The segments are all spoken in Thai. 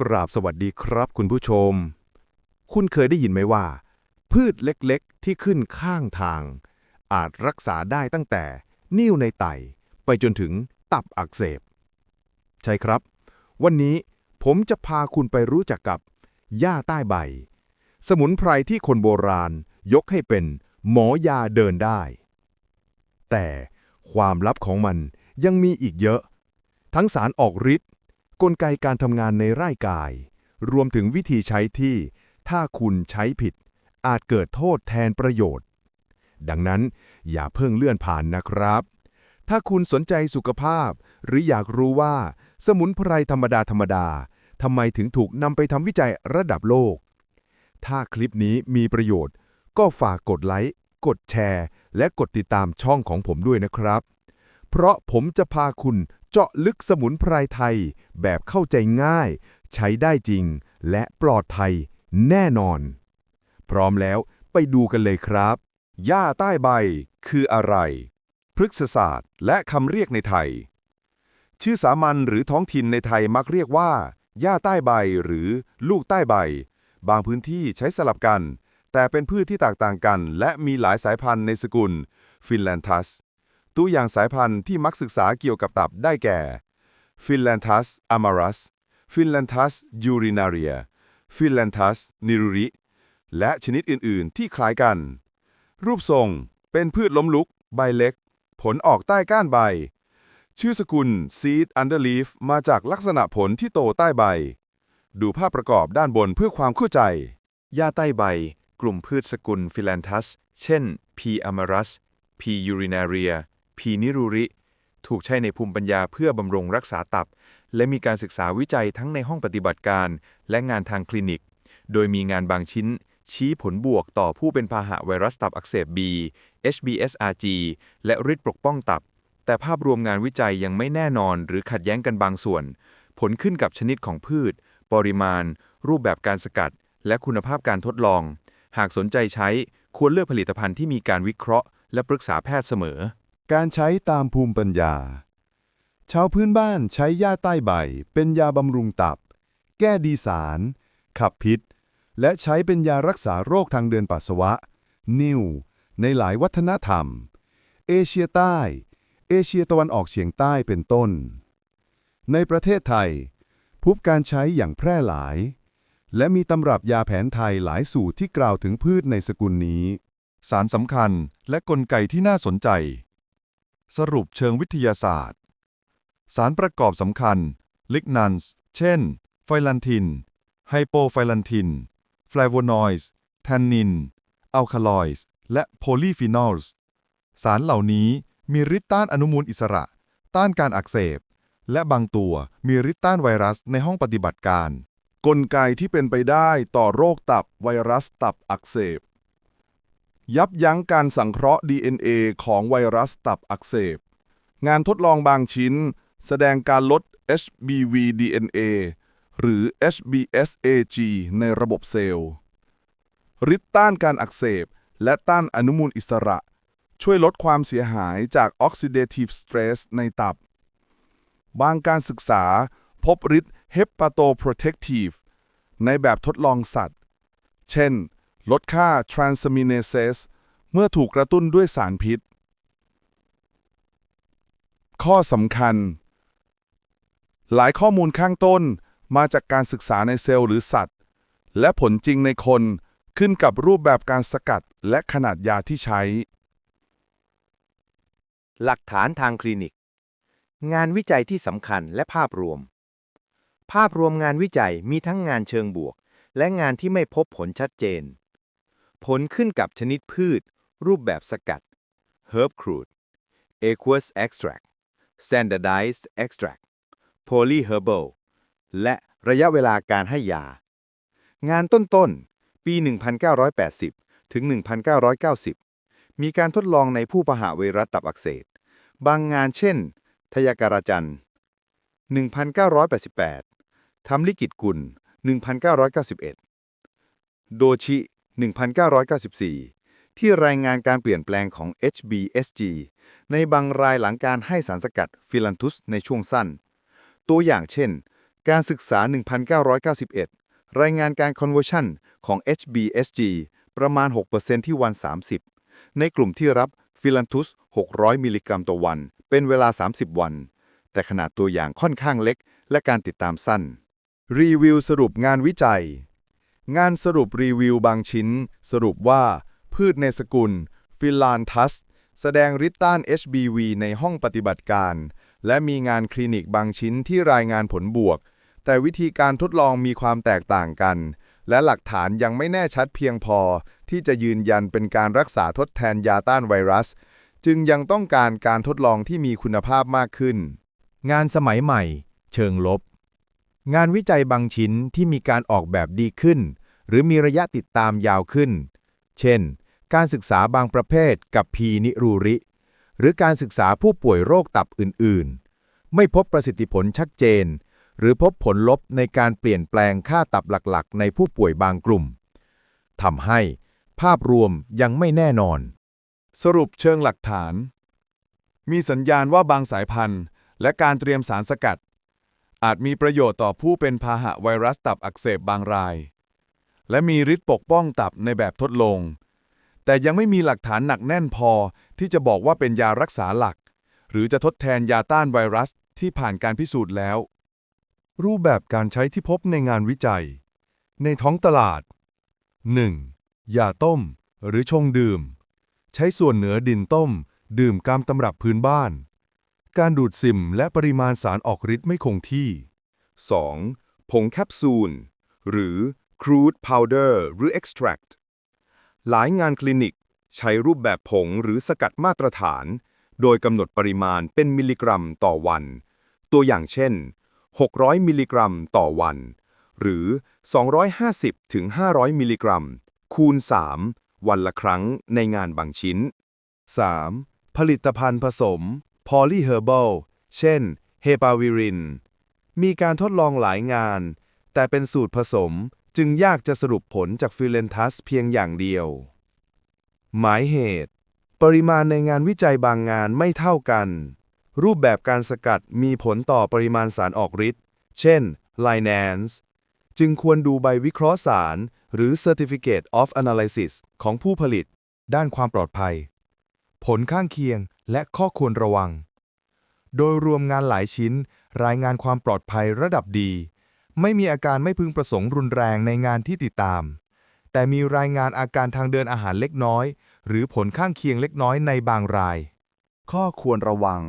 กราบสวัสดีครับคุณผู้ชม คุณเคยได้ยินไหมว่า พืชเล็กๆ ที่ขึ้นข้างทาง อาจรักษาได้ตั้งแต่ นิ่วในไต ไปจนถึงตับอักเสบ ใช่ครับ วันนี้ผมจะพาคุณไปรู้จักกับหญ้าใต้ใบ สมุนไพรที่คนโบราณยกให้เป็นหมอยาเดินได้ แต่ความลับของมันยังมีอีกเยอะ ทั้งสารออกฤทธิ์ กลไกการทำงานในร่างกาย รวมถึงวิธีใช้ที่ ถ้าคุณใช้ผิด อาจเกิดโทษแทนประโยชน์ ดังนั้นอย่าเพิ่งเลื่อนผ่านนะครับ ถ้าคุณสนใจสุขภาพ หรืออยากรู้ว่า สมุนไพรธรรมดาธรรมดาทำไมถึงถูกนำไปทำวิจัยระดับโลก ถ้าคลิปนี้มีประโยชน์ ก็ฝากกดไลค์ กดแชร์ และกดติดตามช่องของผมด้วยนะครับ เพราะผมจะพาคุณ เจาะลึกสมุนไพรไทย แบบเข้าใจง่าย ใช้ได้จริง และปลอดภัยแน่นอน พร้อมแล้วไปดูกันเลยครับหญ้าใต้ใบคืออะไร พฤกษศาสตร์และคำเรียกในไทย ชื่อสามัญหรือท้องถิ่นในไทยมักเรียกว่าหญ้าใต้ใบหรือลูกใต้ใบ บางพื้นที่ใช้สลับกัน แต่เป็นพืชที่แตกต่างกัน และมีหลายสายพันธุ์ในสกุล ฟินแลนทัส ตัวอย่างสายพันธุ์ที่มักศึกษาเกี่ยวกับตับได้แก่ฟินแลนทัสอามารัสฟินแลนทัสยูรินาเรียฟินแลนทัสนิรุริและชนิดอื่น ๆ ที่คล้ายกัน รูปทรงเป็นพืชล้มลุก ใบเล็ก ผลออกใต้ก้านใบ ชื่อสกุล seed underleaf มาจากลักษณะผลที่โตใต้ใบ ดูภาพประกอบด้านบนเพื่อความเข้าใจหญ้าใต้ใบ กลุ่มพืชสกุลฟิลันทัส เช่น P. amarus P. urinaria P. niruri ถูกใช้ในภูมิปัญญาเพื่อบำรุงรักษาตับ และมีการศึกษาวิจัยทั้งในห้องปฏิบัติการ และงานทางคลินิก โดยมีงานบางชิ้น ชี้ผลบวกต่อผู้เป็นพาหะไวรัสตับอักเสบ B HBsRG และฤทธิ์ปกป้องตับ แต่ภาพรวมงานวิจัยยังไม่แน่นอนหรือขัดแย้งกันบางส่วน ผลขึ้นกับชนิดของพืช ปริมาณ รูปแบบการสกัด และคุณภาพการทดลอง หากสนใจใช้ควรเลือกผลิตภัณฑ์ที่มีการวิเคราะห์ และปรึกษาแพทย์เสมอ การใช้ตามภูมิปัญญา ชาวพื้นบ้านใช้หญ้าใต้ใบ เป็นยาบำรุงตับ แก้ดีสาร ขับพิษ และใช้เป็นยารักษาโรคทางเดินปัสสาวะ นิ่ว ในหลายวัฒนธรรม เอเชียใต้ เอเชียตะวันออกเฉียงใต้เป็นต้น ในประเทศไทย พบการใช้อย่างแพร่หลาย และมีตำรับยาแผนไทยหลายสูตรที่กล่าวถึงพืชในสกุลนี้ สารสำคัญและกลไกที่น่าสนใจ สรุปเชิงวิทยาศาสตร์ สารประกอบสำคัญ ลิกนันส์เช่น ไฟลันทิน ไฮโปไฟลันทิน ฟลาโวนอยด์แทนนิน อัลคาลอยด์ และโพลีฟีนอลส์ สารเหล่านี้มีฤทธิ์ต้านอนุมูลอิสระ ต้านการอักเสบ และบางตัวมีฤทธิ์ต้านไวรัสในห้องปฏิบัติการ กลไกที่เป็นไปได้ต่อโรคตับไวรัสตับอักเสบ ยับยั้งการสังเคราะห์ DNA ของไวรัสตับอักเสบ งานทดลองบางชิ้น แสดงการลด HBV DNA หรือ HBsAg ในระบบเซลล์ฤทธิ์ต้านการอักเสบ และต้านอนุมูลอิสระ ช่วยลดความเสียหายจาก Oxidative Stress ในตับ บางการศึกษาพบฤทธิ์ Hepatoprotective ในแบบทดลองสัตว์ เช่น ลดค่า transaminases เมื่อถูกกระตุ้นด้วยสารพิษ ข้อสำคัญ หลายข้อมูลข้างต้นมาจากการศึกษาในเซลล์หรือสัตว์ และผลจริงในคนขึ้นกับรูปแบบการสกัดและขนาดยาที่ใช้ หลักฐานทางคลินิก งานวิจัยที่สำคัญและภาพรวม ภาพรวมงานวิจัยมีทั้งงานเชิงบวก และงานที่ไม่พบผลชัดเจน ผลขึ้นกับชนิดพืช รูปแบบสกัด herb crude aqueous extract standardized extract polyherbal และระยะเวลาการให้ยา งานต้นๆ ปี 1980 ถึง 1990 มีการทดลองในผู้พาหะไวรัสตับอักเสบบางงานเช่น ทยาการาจันทร์1988ทำลิกิตกุล 1991 โดชิ 1994 ที่รายงานการเปลี่ยนแปลงของ HBsG ในบางรายหลังการให้สารสกัดฟิลันทุสในช่วงสั้น ตัวอย่างเช่น การศึกษา 1991 รายงานการ conversion ของ HBSG ประมาณ 6%ที่วัน 30 ในกลุ่มที่รับฟิลันทุส 600 มิลลิกรัมต่อวัน เป็นเวลา 30 วัน แต่ขนาดตัวอย่างค่อนข้างเล็กและการติดตามสั้น รีวิวสรุปงานวิจัย งานสรุปรีวิวบางชิ้น สรุปว่า พืชในสกุล ฟิลานทัส แสดงฤทธิ์ต้าน HBV ในห้องปฏิบัติการ และมีงานคลินิกบางชิ้นที่รายงานผลบวก แต่วิธีการทดลองมีความแตกต่างกัน และหลักฐานยังไม่แน่ชัดเพียงพอ ที่จะยืนยันเป็นการรักษาทดแทนยาต้านไวรัส จึงยังต้องการการทดลองที่มีคุณภาพมากขึ้น งานสมัยใหม่ เชิงลบ งานวิจัยบางชิ้นที่มีการออกแบบดีขึ้น หรือมีระยะติดตามยาวขึ้น เช่น การศึกษาบางประเภทกับพีนิรูริ หรือการศึกษาผู้ป่วยโรคตับอื่น ๆ ไม่พบประสิทธิผลชัดเจน หรือพบผลลบในการเปลี่ยนแปลงค่าตับหลัก ๆ ในผู้ป่วยบางกลุ่มทำให้ ภาพรวมยังไม่แน่นอน สรุปเชิงหลักฐาน มีสัญญาณว่าบางสายพันธุ์ และการเตรียมสารสกัด อาจมีประโยชน์ต่อผู้เป็นพาหะไวรัสตับอักเสบบางราย และมีฤทธิ์ปกป้องตับในแบบทดลอง แต่ยังไม่มีหลักฐานหนักแน่นพอที่จะบอกว่าเป็นยารักษาหลัก หรือจะทดแทนยาต้านไวรัสที่ผ่านการพิสูจน์แล้ว รูปแบบการใช้ที่พบในงานวิจัย ในท้องตลาด 1. ยาต้ม หรือชงดื่ม ใช้ส่วนเหนือดินต้ม ดื่มกามตำรับพื้นบ้าน การดูดซิมและปริมาณสารออกฤทธิ์ไม่คงที่ 2. ผงแคปซูล หรือ crude powder หรือ extract หลายงานคลินิก ใช้รูปแบบผงหรือสกัดมาตรฐาน โดยกำหนดปริมาณเป็นมิลลิกรัมต่อวัน ตัวอย่างเช่น 600 มิลลิกรัมต่อวัน หรือ 250ถึง500 มิลลิกรัม คูณ 3 วันละครั้งในงานบางชิ้น 3. ผลิตภัณฑ์ผสม polyherbal เช่น เฮปาวิริน มีการทดลองหลายงาน แต่เป็นสูตรผสมจึงยากจะสรุปผลจากฟิเลนทัสเพียงอย่างเดียว หมายเหตุ ปริมาณในงานวิจัยบางงานไม่เท่ากัน รูปแบบการสกัดมีผลต่อปริมาณสารออกฤทธิ์ เช่น Linance จึงควรดูใบวิเคราะห์สาร หรือ Certificate of Analysis ของผู้ผลิต ด้านความปลอดภัย ผลข้างเคียง และข้อควรระวัง โดยรวมงานหลายชิ้น รายงานความปลอดภัยระดับดี ไม่มีอาการไม่พึงประสงค์รุนแรงในงานที่ติดตาม แต่มีรายงานอาการทางเดินอาหารเล็กน้อย หรือผลข้างเคียงเล็กน้อยในบางราย ข้อควรระวัง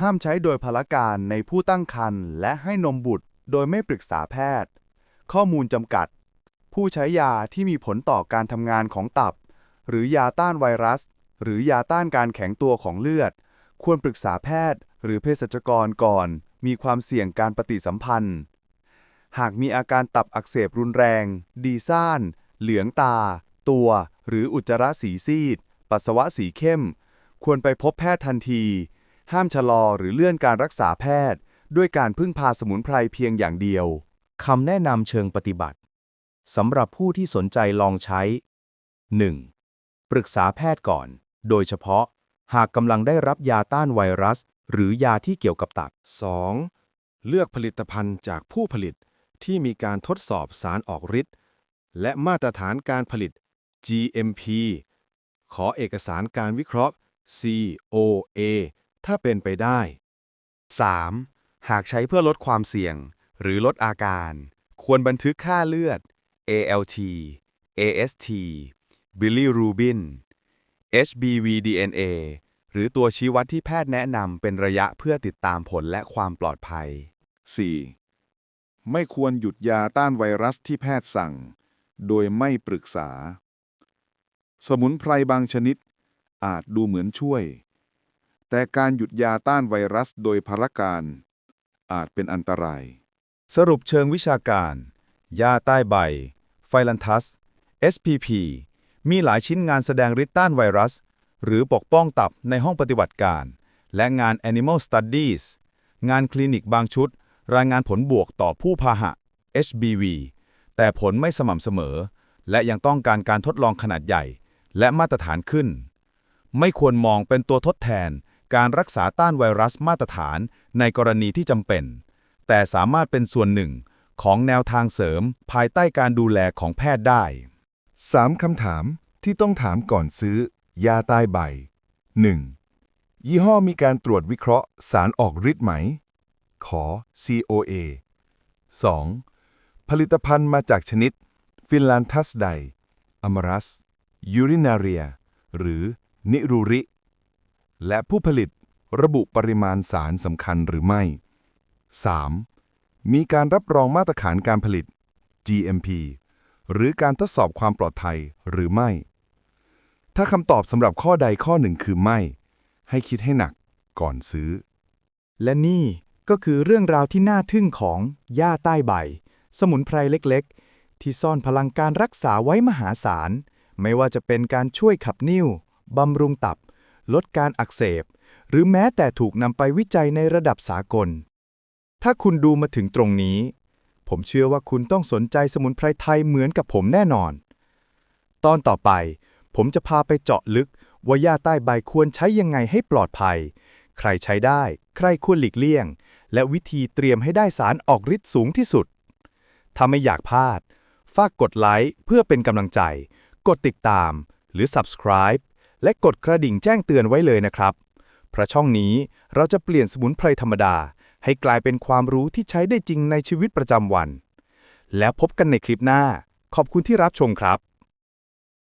ห้ามใช้โดยพลการในผู้ตั้งครรภ์และให้นมบุตรโดยไม่ปรึกษาแพทย์ ข้อมูลจำกัด ผู้ใช้ยาที่มีผลต่อการทำงานของตับ หรือยาต้านไวรัส หรือยาต้านการแข็งตัวของเลือด ควรปรึกษาแพทย์ หรือเภสัชกรก่อน มีความเสี่ยงการปฏิสัมพันธ์ หากมีอาการตับอักเสบรุนแรง ดีซ่าน เหลืองตา ตัว หรืออุจจาระสีซีด ปัสสาวะสีเข้ม ควรไปพบแพทย์ทันที ห้ามชะลอหรือเลื่อนการรักษาแพทย์ ด้วยการพึ่งพาสมุนไพรเพียงอย่างเดียวคำแนะนำเชิงปฏิบัติสำหรับผู้ที่สนใจลองใช้ 1. ปรึกษาแพทย์ก่อน โดยเฉพาะ หากกำลังได้รับยาต้านไวรัส หรือยาที่เกี่ยวกับตับ 2. เลือกผลิตภัณฑ์จากผู้ผลิตที่มีการทดสอบสารออกฤทธิ์และมาตรฐานการผลิต GMP ขอเอกสารการวิเคราะห์ COA ถ้าเป็นไปได้ 3. หากใช้เพื่อลดความเสี่ยง หรือลดอาการ ควรบันทึกค่าเลือด ALT AST bilirubin HBV DNA หรือตัวชี้วัดที่แพทย์แนะนำเป็นระยะเพื่อติดตามผลและความปลอดภัย 4. ไม่ควรหยุดยาต้านไวรัสที่แพทย์สั่ง โดยไม่ปรึกษา สมุนไพรบางชนิด อาจดูเหมือนช่วย แต่การหยุดยาต้านไวรัสโดยพลการ อาจเป็นอันตราย สรุปเชิงวิชาการ ยาใต้ใบ ไฟลันทัส SPP มีหลายชิ้นงานแสดงฤทธิ์ต้านไวรัส หรือปกป้องตับในห้องปฏิบัติการ และงาน Animal Studies งานคลินิกบางชุด รายงานผลบวกต่อผู้พาหะ HBV แต่ผลไม่สม่ำเสมอ และยังต้องการการทดลองขนาดใหญ่ และมาตรฐานขึ้น ไม่ควรมองเป็นตัวทดแทน การรักษาต้านไวรัสมาตรฐานในกรณีที่จำเป็น แต่สามารถเป็นส่วนหนึ่งของแนวทางเสริมภายใต้การดูแลของแพทย์ได้ 3. คำถามที่ต้องถามก่อนซื้อ ยาใต้ใบ 1. ยี่ห้อมีการตรวจวิเคราะห์สารออกฤทธิ์ไหม ขอ COA 2. ผลิตภัณฑ์มาจากชนิด ฟินแลนทัสไดอมรัส ยูรินาเรีย หรือ นิรุริ และผู้ผลิตระบุปริมาณสารสำคัญหรือไม่ 3. มีการรับรองมาตรฐานการผลิต GMP หรือการทดสอบความปลอดภัยหรือไม่ ถ้าคำตอบสำหรับข้อใดข้อหนึ่งคือไม่ ให้คิดให้หนักก่อนซื้อ และนี่ก็คือเรื่องราวที่น่าทึ่งของหญ้าใต้ใบ สมุนไพรเล็กๆ ที่ซ่อนพลังการรักษาไว้มหาศาล ไม่ว่าจะเป็นการช่วยขับนิ่วบำรุงตับ ลดการอักเสบ หรือแม้แต่ถูกนำไปวิจัยในระดับสากล ถ้าคุณดูมาถึงตรงนี้ ผมเชื่อว่าคุณต้องสนใจสมุนไพรไทยเหมือนกับผมแน่นอน ตอนต่อไป ผมจะพาไปเจาะลึก ว่าหญ้าใต้ใบควรใช้ยังไงให้ปลอดภัย ใครใช้ได้ ใครควรหลีกเลี่ยง และวิธีเตรียมให้ได้สารออกฤทธิ์สูงที่สุด ถ้าไม่อยากพลาด ฝากกดไลค์เพื่อเป็นกำลังใจ กดติดตาม หรือ subscribe และกดกระดิ่งแจ้งเตือนไว้เลยนะครับ เพราะช่องนี้เราจะเปลี่ยนสมุนไพรธรรมดา ให้กลายเป็นความรู้ที่ใช้ได้จริงในชีวิตประจำวัน แล้วพบกันในคลิปหน้า ขอบคุณที่รับชมครับ